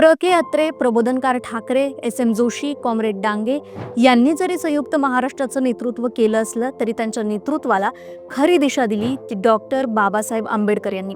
प्र के अत्रे प्रबोधनकार Thackeray S M Joshi comrade Dange यांनी जरी संयुक्त महाराष्ट्राचं नेतृत्व केलं असलं तरी त्यांच्या नेतृत्वाला खरी दिशा दिली ती डॉक्टर बाबासाहेब आंबेडकर यांनी.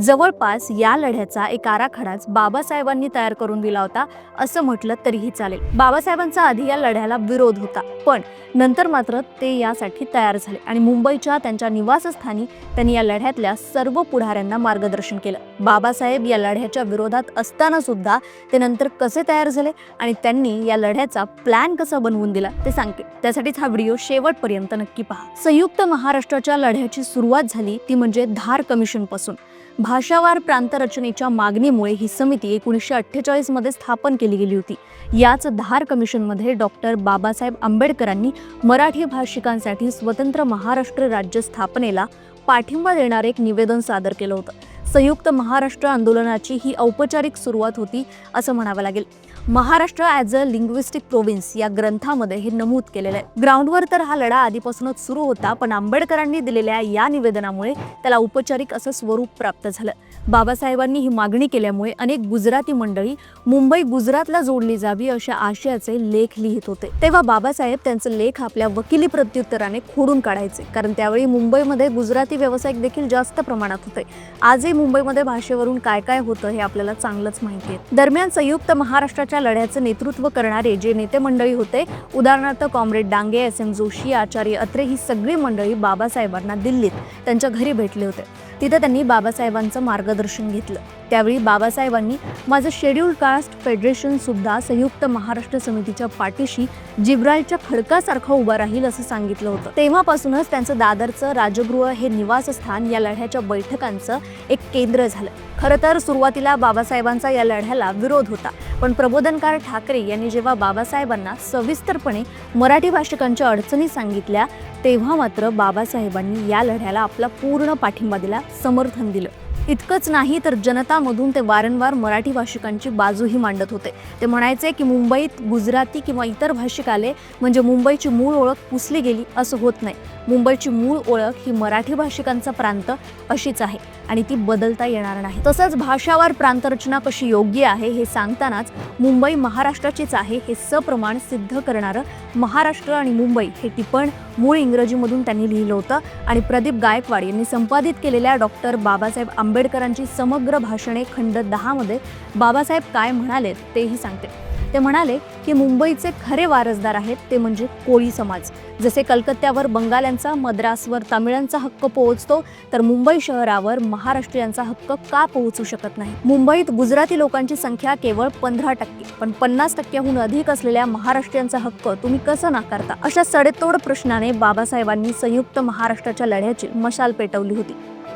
जवळपास या लढ्याचा एक आराखडाच बाबासाहेबांनी तयार करून दिला होता असं म्हटलं तरीही चालेल. बाबासाहेबांचा आधी या लढ्याला विरोध होता पण नंतर मात्र ते यासाठी तयार झाले आणि मुंबईच्या त्यांच्या निवासस्थानी त्यांनी या लढ्यातल्या सर्व पुढाऱ्यांना मार्गदर्शन केलं. बाबासाहेब या लढ्याच्या विरोधात असताना सुद्धा ते नंतर कसे तयार झाले आणि त्यांनी या लढ्याचा प्लॅन कसा बनवून दिला ते सांगते त्यासाठीच हा व्हिडिओ शेवटपर्यंत नक्की पहा. संयुक्त महाराष्ट्राच्या लढ्याची सुरुवात झाली ती म्हणजे धार कमिशनपासून भाषावार प्रांतरचनेच्या मागणीमुळे ही समिती एकोणीसशे अठ्ठेचाळीसमध्ये स्थापन केली गेली होती. याच धार कमिशनमध्ये डॉक्टर बाबासाहेब आंबेडकरांनी मराठी भाषिकांसाठी स्वतंत्र महाराष्ट्र राज्य स्थापनेला पाठिंबा देणारे एक निवेदन सादर केलं होतं. संयुक्त महाराष्ट्र आंदोलनाची ही औपचारिक सुरुवात होती असं म्हणावं लागेल. Maharashtra as a linguistic province या ग्रंथामध्ये हे नमूद केलेलं आहे. ग्राउंडवर तर हा लढा आधीपासूनच सुरू होता पण आंबेडकरांनी दिलेल्या या निवेदनामुळे त्याला औपचारिक असं स्वरूप प्राप्त झालं. बाबासाहेबांनी ही मागणी केल्यामुळे अनेक गुजराती मंडळी मुंबई गुजरातला जोडली जावी अशा आशयाचे लेख लिहित होते. तेव्हा बाबासाहेब त्यांचे लेख आपल्या वकिली प्रत्युत्तराने खोडून काढायचे कारण त्यावेळी मुंबईमध्ये गुजराती व्यावसायिक देखील जास्त प्रमाणात होते. आजही मुंबईमध्ये भाषेवरून काय काय होतं हे आपल्याला चांगलंच माहिती आहे. दरम्यान संयुक्त महाराष्ट्राच्या लढ्याचं नेतृत्व करणारे जे नेते मंडळी होते उदाहरणार्थ comrade Dange S M Joshi Acharya Atre ही सगळी मंडळी बाबासाहेबांना दिल्लीत त्यांच्या घरी भेटले होते. तिथे त्यांनी बाबासाहेबांचं मार्गदर्शन घेतलं. त्यावेळी बाबासाहेबांनी माझं शेड्यूल कास्ट फेडरेशन सुद्धा संयुक्त महाराष्ट्र समितीच्या पाठीशी जिब्रालच्या खडकासारखा उभा राहील असं सांगितलं होतं. तेव्हापासूनच त्यांचं दादरचं राजगृह हे निवासस्थान या लढ्याच्या बैठकांचं एक केंद्र झालं. खरं तर सुरुवातीला बाबासाहेबांचा या लढ्याला विरोध होता. पण प्रबोधनकार ठाकरे यांनी जेव्हा बाबासाहेबांना सविस्तरपणे मराठी भाषिकांच्या अडचणी सांगितल्या तेव्हा मात्र बाबासाहेबांनी या लढ्याला आपला पूर्ण पाठिंबा दिला समर्थन दिलं. इतकंच नाही तर जनतामधून ते वारंवार मराठी भाषिकांची बाजूही मांडत होते. ते म्हणायचे की मुंबईत गुजराती किंवा इतर भाषिक आले म्हणजे मुंबईची मूळ ओळख पुसली गेली असं होत नाही. मुंबईची मूळ ओळख ही मराठी भाषिकांचा प्रांत अशीच आहे आणि ती बदलता येणार नाही. तसंच भाषावार प्रांतरचना कशी योग्य आहे हे सांगतानाच मुंबई महाराष्ट्राचीच आहे हे सप्रमाण सिद्ध करणारं महाराष्ट्र आणि मुंबई हे टिपण मूळ इंग्रजीमधून त्यांनी लिहिलं होतं आणि प्रदीप गायकवाड यांनी संपादित केलेल्या डॉक्टर बाबासाहेब आंबेडकरांची समग्र भाषणे खंड दहामध्ये बाबासाहेब काय म्हणाले तेही सांगते. ते म्हणाले की मुंबईचे खरे वारसदार आहेत ते म्हणजे कोळी समाज. जसे कलकत्त्यावर बंगाल्यांचा मद्रासवर तामिळांचा हक्क पोहोचतो तर मुंबई शहरावर महाराष्ट्रीयांचा हक्क का पोहोचू शकत नाही? मुंबईत गुजराती लोकांची संख्या केवळ पंधरा टक्के पण पन्नास टक्क्याहून अधिक असलेल्या महाराष्ट्रीयांचा हक्क तुम्ही कसं नाकारता? अशा सडेतोड प्रश्नाने बाबासाहेबांनी संयुक्त महाराष्ट्राच्या लढ्याची मशाल पेटवली होती.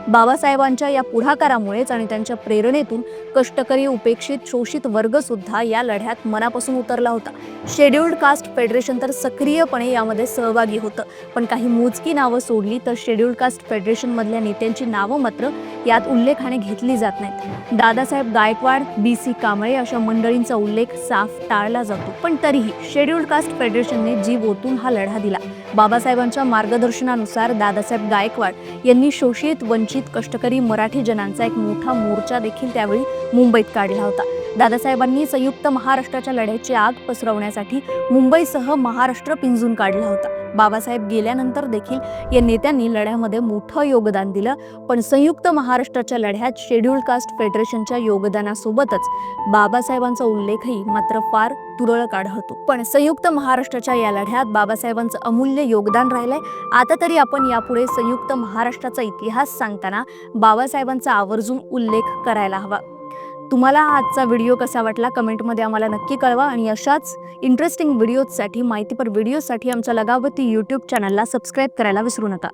बाबासाहेबांच्या या पुढाकारामुळेच आणि त्यांच्या प्रेरणेतून कष्टकरी उपेक्षित शोषित वर्ग सुद्धा या लढ्यात मनापासून उतरला होता. शेड्युल्ड कास्ट फेडरेशन तर सक्रियपणे यामध्ये सहभागी होतं. पण काही मोजकी नावं सोडली तर शेड्युल्ड कास्ट फेडरेशनमधल्या नेत्यांची नावं मात्र यात उल्लेखाने घेतली जात नाहीत. दादासाहेब गायकवाड बी सी कांबळे अशा मंडळींचा उल्लेख साफ टाळला जातो. पण तरीही शेड्युल्ड कास्ट फेडरेशनने जीव ओतून हा लढा दिला. बाबासाहेबांच्या मार्गदर्शनानुसार दादासाहेब गायकवाड यांनी शोषित वंचित कष्टकरी मराठी जनांचा एक मोठा मोर्चा देखील त्यावेळी मुंबईत काढला होता. दादासाहेबांनी संयुक्त महाराष्ट्राच्या लढ्याची आग पसरवण्यासाठी मुंबईसह महाराष्ट्र पिंजून काढला होता. बाबासाहेब गेल्यानंतर देखील या नेत्यांनी लढ्यामध्ये मोठं योगदान दिलं. पण संयुक्त महाराष्ट्राच्या लढ्यात शेड्यूल कास्ट फेडरेशनच्या योगदानासोबतच बाबासाहेबांचा उल्लेखही मात्र फार तुरळक आढळतो. पण संयुक्त महाराष्ट्राच्या या लढ्यात बाबासाहेबांचं अमूल्य योगदान राहिलंय. आता तरी आपण यापुढे संयुक्त महाराष्ट्राचा इतिहास सांगताना बाबासाहेबांचा आवर्जून उल्लेख करायला हवा. तुम्हाला आजचा व्हिडिओ कसा वाटला कमेंटमध्ये आम्हाला नक्की कळवा आणि अशाच इंटरेस्टिंग व्हिडिओजसाठी माहितीपर व्हिडिओसाठी आमच्या लगावती यूट्यूब चॅनलला सबस्क्राईब करायला विसरू नका.